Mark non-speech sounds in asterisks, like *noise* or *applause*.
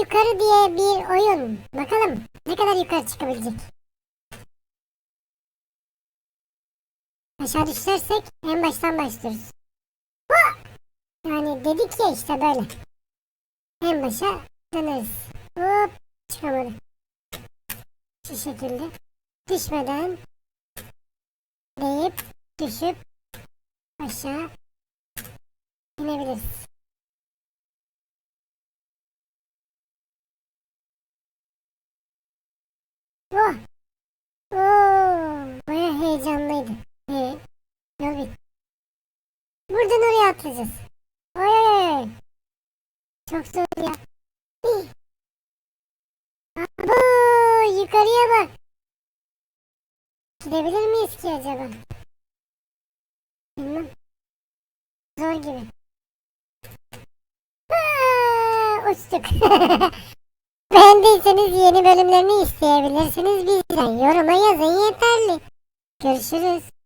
yukarı diye bir oyun. Bakalım ne kadar yukarı çıkabilecek. Aşağı düşersek en baştan başlıyoruz. Yani dedik ya işte böyle. En başa döneriz. Hop çıkamadı. Şu şekilde. Düşmeden deyip düşüp aşağı inebiliriz. Oh! Oo! Baya heyecanlıydı. Ee, yol. Buradan oraya atlayacağız. Oy oy oy. Çok zor ya. Abo, yukarıya bak. Gidebilir miyiz ki acaba? Bilmem. Zor gibi. Aa, uçtuk. *laughs* Beğendiyseniz yeni bölümlerini isteyebilirsiniz bizden. Yoruma yazın yeterli. Görüşürüz.